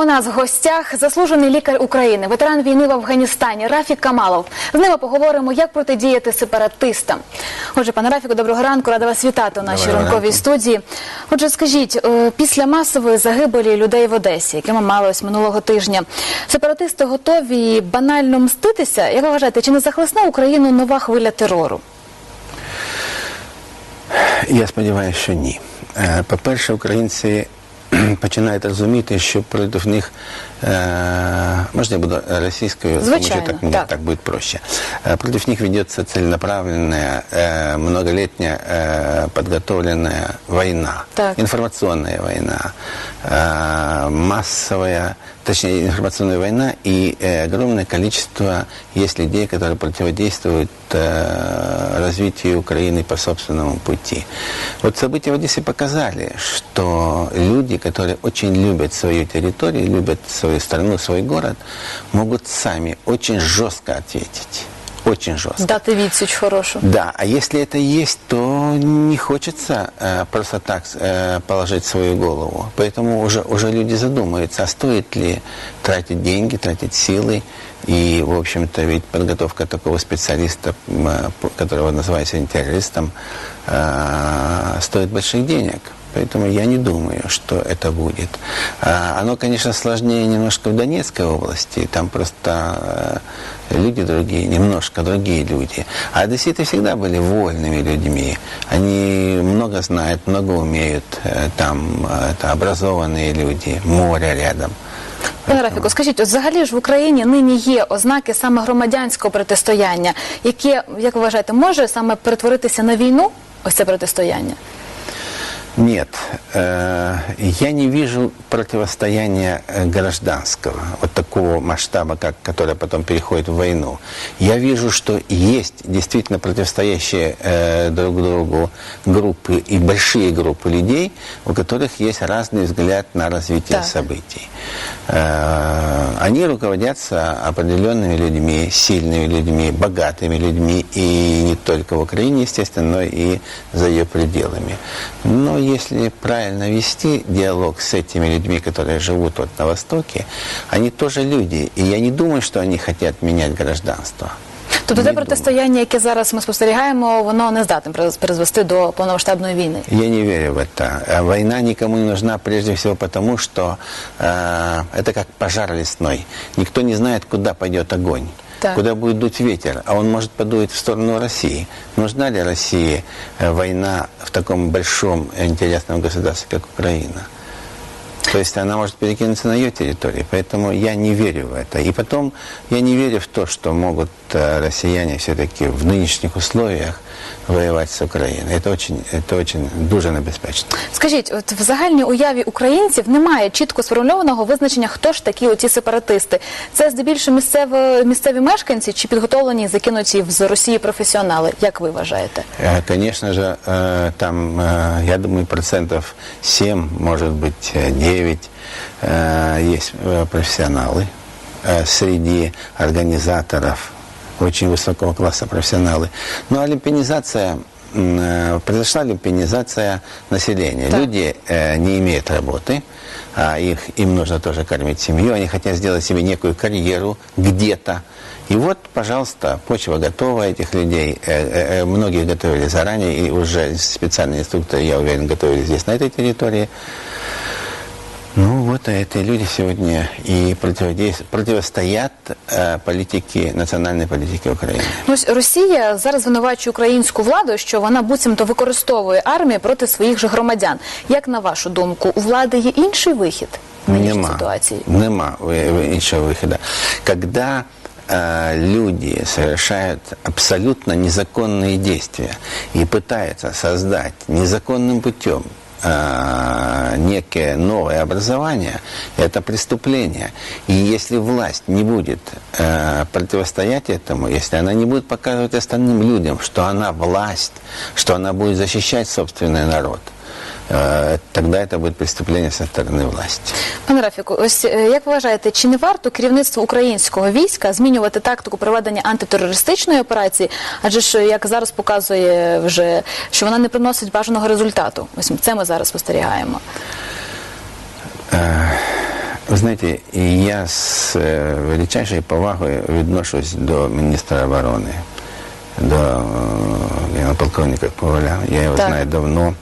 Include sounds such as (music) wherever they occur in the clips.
у нас в гостях заслужений лікар України, ветеран війни в Афганістані Рафік Камалов. З ними поговоримо, як протидіяти сепаратистам. Отже, пане Рафіку, доброго ранку, рада вас вітати у нашій ранковій студії. Отже, скажіть, е, після масової загибелі людей в Одесі, яке ми мали ось минулого тижня, сепаратисти готові банально мститися. Як ви вважаєте, чи не захлесне Україну нова хвиля терору? Я сподіваюся, що ні. Е, По-перше, українці (clears throat) починають розуміти, що проти них, е, можна я буду російською, тому що так, мне так. так будет проще. Против них ведется целенаправленная, э, многолетняя э, подготовленная война, Так. информационная война, э, массовая, точнее информационная война и э, огромное количество есть людей, которые противодействуют э, развитию Украины по собственному пути. Вот события в Одессе показали, что люди, которые очень любят свою территорию, любят свою страну, свой город, могут сами очень жестко ответить. Очень жестко. Дати відсіч хорошу. Да, а если это есть, то не хочется э, просто так э, положить свою голову. Поэтому уже, уже люди задумаются, а стоит ли тратить деньги, тратить силы. И, в общем-то, ведь подготовка такого специалиста, э, которого называют сегодня террористом, э, стоит больших денег. Поэтому я не думаю, что это будет. А, Оно, конечно, сложнее немножко в Донецкой области. Там просто э, люди другие, немножко другие люди. А одесситы всегда были вольными людьми. Они много знают, много умеют. Э, Там э, это образованные люди, море рядом. Пане Рафіку, скажіть, от взагалі ж в Україні нині є ознаки саме громадянського протистояння, яке, як ви вважаєте, може саме перетворитися на війну? Ось це протистояння. Нет, э, я не вижу противостояния э, гражданского, вот такого масштаба, как, которое потом переходит в войну. Я вижу, что есть действительно противостоящие э, друг другу группы и большие группы людей, у которых есть разный взгляд на развитие Так. событий. Э, Они руководятся определенными людьми, сильными людьми, богатыми людьми, и не только в Украине, естественно, но и за ее пределами. Но если правильно вести диалог с этими людьми, которые живут вот на Востоке, они тоже люди, и я не думаю, что они хотят менять гражданство. Тобто Не те думаю. протистояння, яке зараз ми спостерігаємо, воно не здатне приз- призвести до повномасштабної війни. Я не верю в это. А Война никому не нужна прежде всего потому, что э, это как пожар лесной. Никто не знает, куда пойдет огонь. Так. Куда будет дуть ветер, а он может подует в сторону России. Нужна ли России э, война в таком большом интересном государстве, как Украина? То есть она может перекинуться на ее территории, поэтому я не верю в это. И потом я не верю в то, что могут россияне все-таки в нынешних условиях воевать с Украиной. Это очень, это очень дуже небезпечно. Скажіть, от в загальній уяві українців немає чітко сформульованого визначення, хто ж такі оці сепаратисти. Це здебільшого місцеві, місцеві мешканці чи підготовлені і закинуті з Росії професіонали? Як ви вважаєте? Э, Конечно же, э, там, э, я думаю, процентов 7, может быть, э, 9 э, есть э, профессионалы э, среди организаторов, очень высокого класса профессионалы. Ну, а люпинизация, м, э, произошла люпинизация населения. Так. Люди э, не имеют работы, а их, им нужно тоже кормить семью, они хотят сделать себе некую карьеру где-то. И вот, пожалуйста, почва готова этих людей. Э, Многие готовили заранее, и уже специальные инструкторы, я уверен, готовили здесь, на этой территории. Ну вот, а эти люди сегодня и противодейс- противостоят э, политике, национальной политике Украины. Ну, Ось Росія зараз звинувачує українську владу, що вона буцімто використовує армію проти своїх же громадян. Як на вашу думку, у влади є інший вихід в нинішній Нема. ситуації? Нема ви- ви- іншого выхода. Когда э, люди совершают абсолютно незаконные действия и пытаются создать незаконным путем э, некое новое образование, это преступление. И если власть не будет э, противостоять этому, если она не будет показывать остальным людям, что она власть, что она будет защищать собственный народ, тогда это будет преступление со стороны власти. Пане Рафіку, ось е, як ви вважаєте, чи не варто керівництву українського війська змінювати тактику проведення антитерористичної операції? Адже ж як зараз показує вже, що вона не приносить бажаного результату. Ось це ми зараз спостерігаємо. Вы знаете, и я с э, величайшей повагою відношусь до міністра оборони, до э, генерал-полковника Коваля. Я его Так. знаю давно.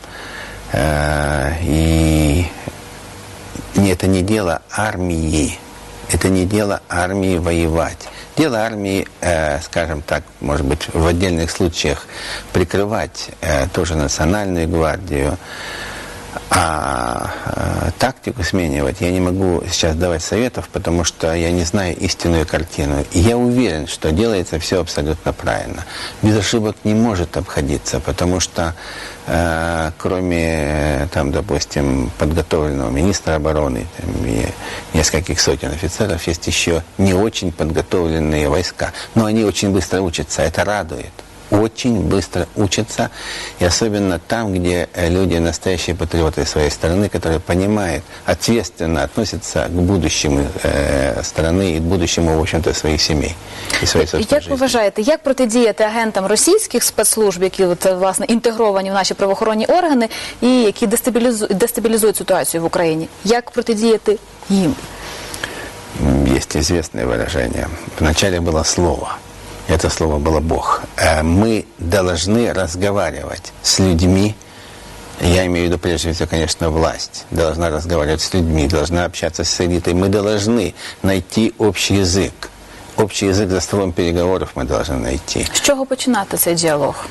Э, и это не дело армии. Это не дело армии воевать. Дело армии, э, скажем так, может быть, в отдельных случаях прикрывать э, тоже национальную гвардию, а э, тактику сменивать я не могу сейчас давать советов, потому что я не знаю истинную картину. И я уверен, что делается все абсолютно правильно. Без ошибок не может обходиться, потому что э, кроме, э, там, допустим, подготовленного министра обороны там, и нескольких сотен офицеров, есть еще не очень подготовленные войска. Но они очень быстро учатся, это радует очень быстро учатся, и особенно там, где э, люди настоящие патриоты своей страны, которые понимают, ответственно относятся к будущему э, страны и к будущему, в общем-то, своих семей и своей собственной Як ви жизни. вважаєте, як протидіяти агентам російських спецслужб, які от, власне інтегровані в наші правоохоронні органи і які дестабілізують, дестабілізують ситуацію в Україні? Як протидіяти їм? М, Есть известное выражение. Вначале было слово. это слово было Бог. Э, Мы должны разговаривать с людьми, я имею в виду прежде всего, конечно, власть должна разговаривать с людьми, должна общаться с элитой. Мы должны найти общий язык. Общий язык за столом переговоров мы должны найти. З чого починати цей діалог?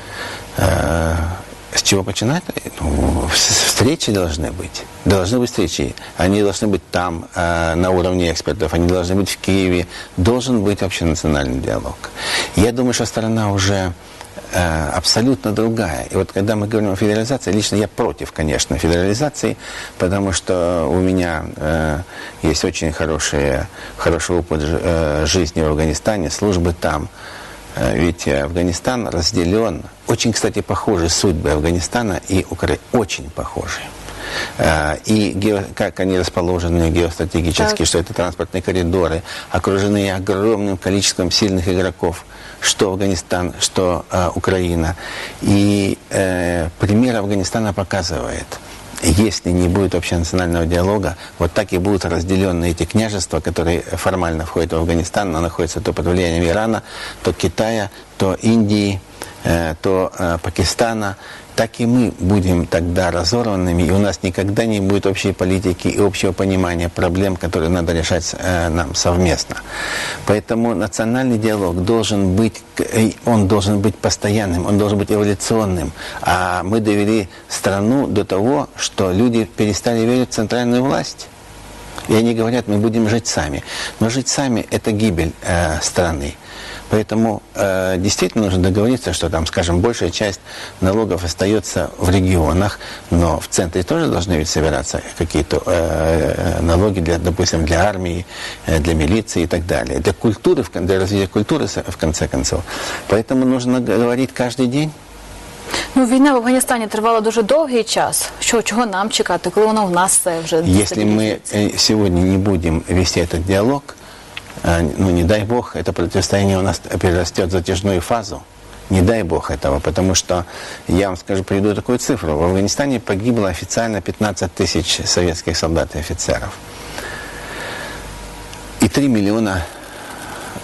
С чего начинать? Ну, встречи должны быть. Должны быть встречи. Они должны быть там, э, на уровне экспертов. Они должны быть в Киеве. Должен быть общенациональный диалог. Я думаю, что страна уже э, абсолютно другая. И вот когда мы говорим о федерализации, лично я против, конечно, федерализации, потому что у меня э, есть очень хорошие, хороший опыт э, жизни в Афганистане, службы там. Э, Ведь э, Афганистан разделен, очень, кстати, похожи судьбы Афганистана и Украины, очень похожи. Э, И гео- как они расположены геостратегически, Так. что это транспортные коридоры, окружены огромным количеством сильных игроков, что Афганистан, что э, Украина. И э, пример Афганистана показывает, если не будет общенационального диалога, вот так и будут разделены эти княжества, которые формально входят в Афганистан, но находятся то под влиянием Ирана, то Китая, то Индии, э, то э, Пакистана. Так и мы будем тогда разорванными, и у нас никогда не будет общей политики и общего понимания проблем, которые надо решать э, нам совместно. Поэтому национальный диалог должен быть, э, он должен быть постоянным, он должен быть эволюционным. А мы довели страну до того, что люди перестали верить в центральную власть. И они говорят, мы будем жить сами. Но жить сами – это гибель э, страны. Поэтому э, действительно нужно договориться, что там, скажем, большая часть налогов остается в регионах, но в центре тоже должны ведь собираться какие-то э, налоги, для, допустим, для армии, э, для милиции и так далее. Для культуры, в кон- для развития культуры, с- в конце концов. Поэтому нужно говорить каждый день. Ну, війна в Афганістані тривала дуже довгий час. Що чого нам чекати, коли воно в нас все вже Если мы дестабілізується? э, сегодня не будем вести этот диалог, э, ну не дай бог, это противостояние у нас перерастет в затяжную фазу. Не дай бог этого, потому что, я вам скажу, приведу такую цифру. В Афганистане погибло официально 15 тысяч советских солдат и офицеров. И 3 миллиона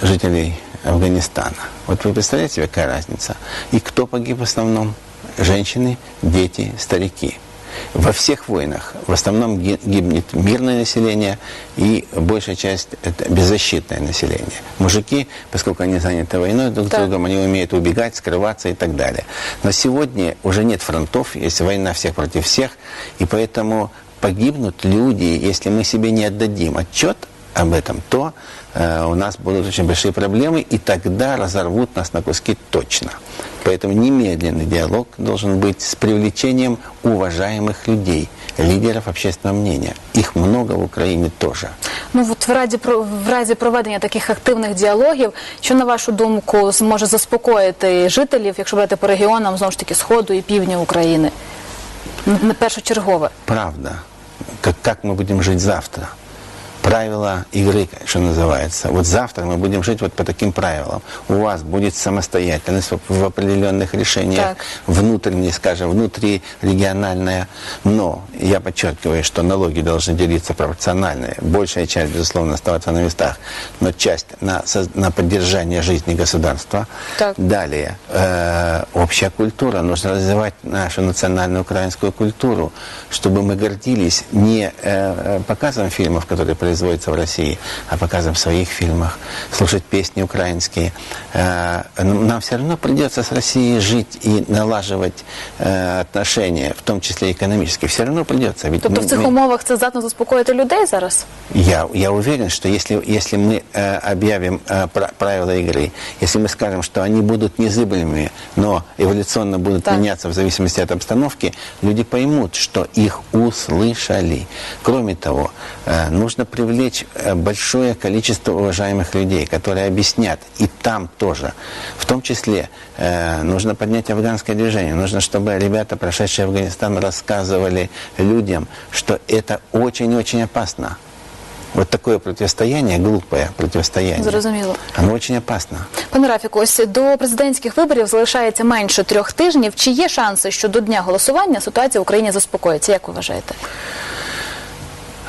жителей Афганистана. Вот вы представляете, какая разница? И кто погиб в основном? Женщины, дети, старики. Во всех войнах в основном ги- гибнет мирное население и большая часть это беззащитное население. Мужики, поскольку они заняты войной друг с Так. другом, они умеют убегать, скрываться и так далее. Но сегодня уже нет фронтов, есть война всех против всех, и поэтому погибнут люди, если мы себе не отдадим отчет об этом, то э, у нас будут очень большие проблемы, и тогда разорвут нас на куски точно. Поэтому немедленный диалог должен быть с привлечением уважаемых людей, лидеров общественного мнения. Их много в Украине тоже. Ну от в разі про в разі проведення таких активних діалогів, що на вашу думку зможе заспокоїти жителів, якщо брати по регіонам знову ж таки сходу і півдня України? Н- На першочергове. Правда. Как, как мы будем жить завтра? Правила игры, что называется. Вот завтра мы будем жить вот по таким правилам. У вас будет самостоятельность в, определенных решениях, Так. внутренние, скажем, внутрирегиональная. Но я подчеркиваю, что налоги должны делиться пропорционально. Большая часть, безусловно, оставаться на местах, но часть на, на поддержание жизни государства. Так. Далее, э, общая культура. Нужно развивать нашу национальную украинскую культуру, чтобы мы гордились не э, показом фильмов, которые производятся в России, а показом своих фильмов, слушать песни украинские. Э, нам все равно придется с Россией жить и налаживать э, отношения, в том числе экономические. Все равно придется. Ведь Тобто мы- в цих мы- умовах це здатно заспокоїти людей зараз? я, я уверен, что если, если мы э, объявим пра- правила игры, если мы скажем, что они будут незыблемыми, но эволюционно будут Так. меняться в зависимости от обстановки, люди поймут, что их услышали. Кроме того, нужно привлечь э, большое количество уважаемых людей, которые объяснят, и там тоже. В том числе э, нужно поднять афганское движение, нужно, чтобы ребята, прошедшие Афганистан, рассказывали людям, что это очень-очень опасно. Вот такое противостояние, глупое противостояние, Зрозуміло. оно очень опасно. Пане Рафіку, ось до президентських виборів залишається менше трьох тижнів. Чи є шанси, що до дня голосування ситуація в Україні заспокоїться? Як ви вважаєте?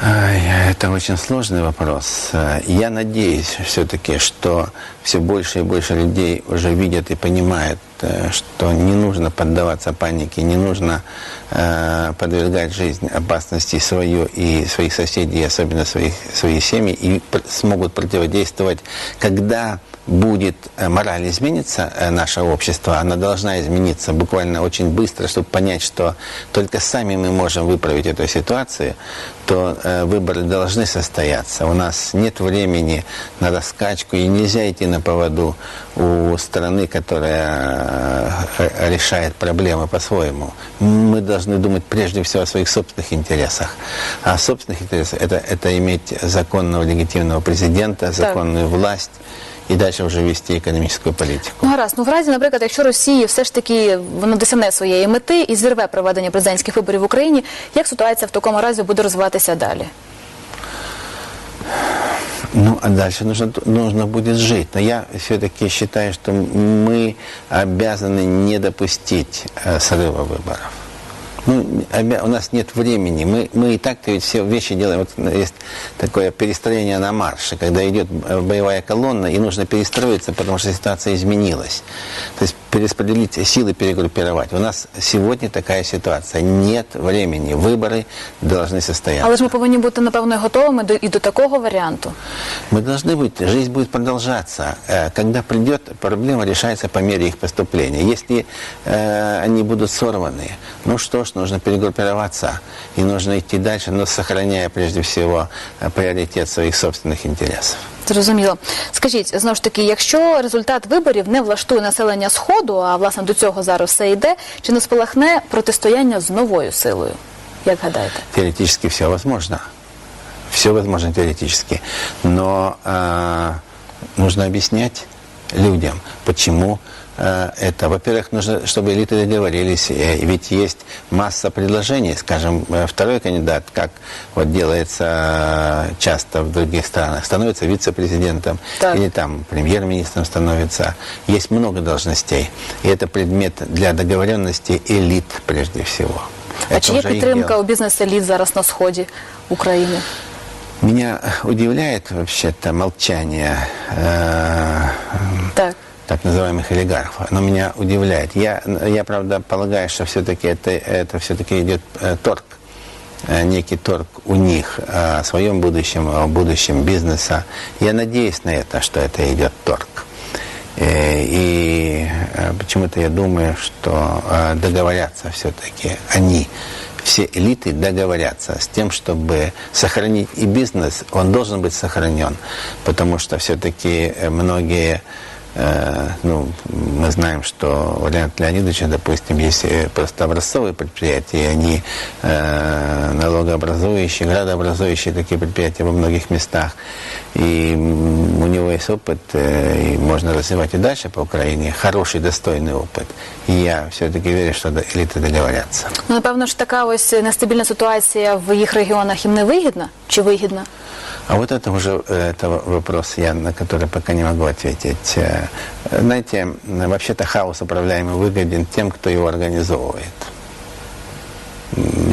Это очень сложный вопрос. Я надеюсь все-таки, что все больше и больше людей уже видят и понимают, э, что не нужно поддаваться панике, не нужно э, подвергать жизнь опасности свою и своих соседей, особенно своих, свои семьи, и смогут противодействовать, когда будет э, мораль изменится, э, наше общество, она должна измениться буквально очень быстро, чтобы понять, что только сами мы можем выправить эту ситуацию, то э, выборы должны состояться. У нас нет времени на раскачку, и нельзя идти на поводу у страны, которая решает проблемы по-своему. Мы должны думать прежде всего о своих собственных интересах. А собственных интересах это, это иметь законного легитимного президента, законную власть и дальше уже вести экономическую политику. Ну гаразд, ну в разі, наприклад, якщо Росії все ж таки воно досягне своєї мети і зірве проведення президентських виборів в Україні, як ситуація в такому разі буде розвиватися далі? Ну, а дальше нужно, нужно будет жить. Но я все-таки считаю, что мы обязаны не допустить э, срыва выборов. Ну, обя- у нас нет времени. Мы, мы и так-то ведь все вещи делаем. Вот есть такое перестроение на марше, когда идет э, боевая колонна, и нужно перестроиться, потому что ситуация изменилась. То есть перераспределить силы, перегруппировать. У нас сегодня такая ситуация. Нет времени. Выборы должны состояться. Але ж ми повинні бути напевно готовими до і до такого варіанту. Мы должны быть, жизнь будет продолжаться. Э, Когда придет, проблема решается по мере их поступления. Если э, они будут сорваны, ну что ж, нужно перегруппироваться и нужно идти дальше, но сохраняя прежде всего э, приоритет своих собственных интересов. Зрозуміло. Скажіть, знову ж таки, якщо результат виборів не влаштує населення Сходу, а власне до цього зараз все йде, чи не спалахне протистояння з новою силою? Як гадаєте? Теоретически все возможно. Все возможно теоретически. Но э, нужно объяснять людям, почему э, это. Во-первых, нужно, чтобы элиты договорились. Э, Ведь есть масса предложений. Скажем, э, второй кандидат, как вот делается э, часто в других странах, становится вице-президентом Так. или там премьер-министром становится. Есть много должностей. И это предмет для договоренности элит прежде всего. А Это чи є уже их підтримка дело. у бізнес-еліт зараз на сході України? Меня удивляет вообще-то молчание э, Так. так называемых олигархов. Оно меня удивляет. Я, я правда, полагаю, что все-таки это, это все-таки идет э, торг. Э, некий торг у них о своем будущем, о будущем бизнеса. Я надеюсь на это, что это идет торг. Э, И э, почему-то я думаю, что э, договорятся все-таки они, все элиты договорятся с тем, чтобы сохранить и бизнес, он должен быть сохранен, потому что все-таки многие Э, ну, мы знаем, что у Леонида Леонидовича, допустим, есть э, просто образцовые предприятия, они э, налогообразующие, градообразующие такие предприятия во многих местах. И м, у него есть опыт, э, и можно развивать и дальше по Украине, хороший, достойный опыт. И я все-таки верю, что до- элиты договорятся. Ну, напевно ж така ось нестабільна ситуація в їх регіонах їм не вигідна чи вигідна? А вот это уже э, это вопрос, я на который пока не могу ответить. Э, Знаете, вообще-то хаос управляемый выгоден тем, кто его организовывает.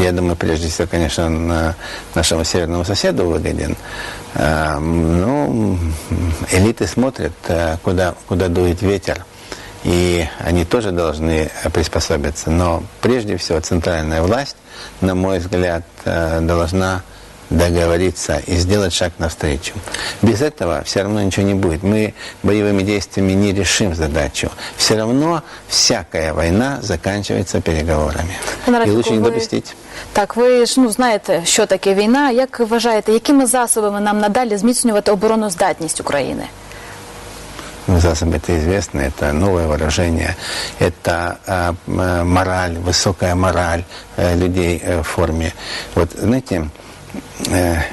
Я думаю, прежде всего, конечно, на нашему северному соседу выгоден. М, Ну, элиты смотрят, э, куда, куда дует ветер, и они тоже должны э, приспособиться. Но прежде всего центральная власть, на мой взгляд, э, должна договориться и сделать шаг навстречу. Без этого все равно ничего не будет. Мы боевыми действиями не решим задачу. Все равно всякая война заканчивается переговорами. Пане И Рафіку, лучше не ви- допустить. Так, ви ж ну знаєте, що таке війна. Як ви вважаєте, якими засобами нам надалі зміцнювати обороноздатність України? Ну, засобы это известно, это новое выражение, это а, м, э, мораль, высокая мораль э, людей э, в форме. Вот, знаете, э,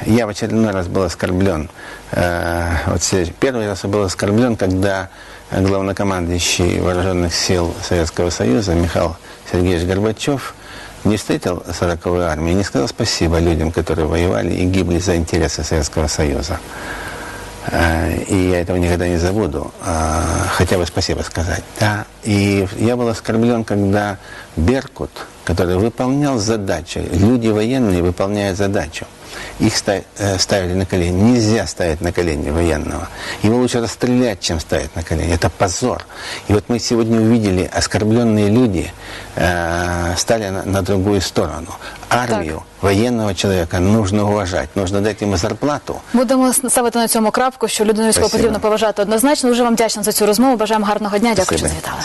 я в очередной раз был оскорблен. Э, вот первый раз я был оскорблен, когда главнокомандующий вооруженных сил Советского Союза Михаил Сергеевич Горбачев не встретил 40-ю армию, не сказал спасибо людям, которые воевали и гибли за интересы Советского Союза. Э, И я этого никогда не забуду. э, Хотя бы спасибо сказать. Да. И я был оскорблен, когда Беркут, который выполнял задачу, люди военные выполняют задачу. Их ста- э, ставили на колени. Нельзя ставить на колени военного. Его лучше расстрелять, чем ставить на колени. Это позор. И вот мы сегодня увидели, оскорбленные люди э, стали на, на другую сторону. Армию военного человека нужно уважать, нужно дать ему зарплату. Будемо ставити на цьому крапку, що людину військово Спасибо. потрібно поважати однозначно. Дуже вам вдячна за цю розмову. Бажаємо гарного дня. Дякую, що Спасибо. завітали.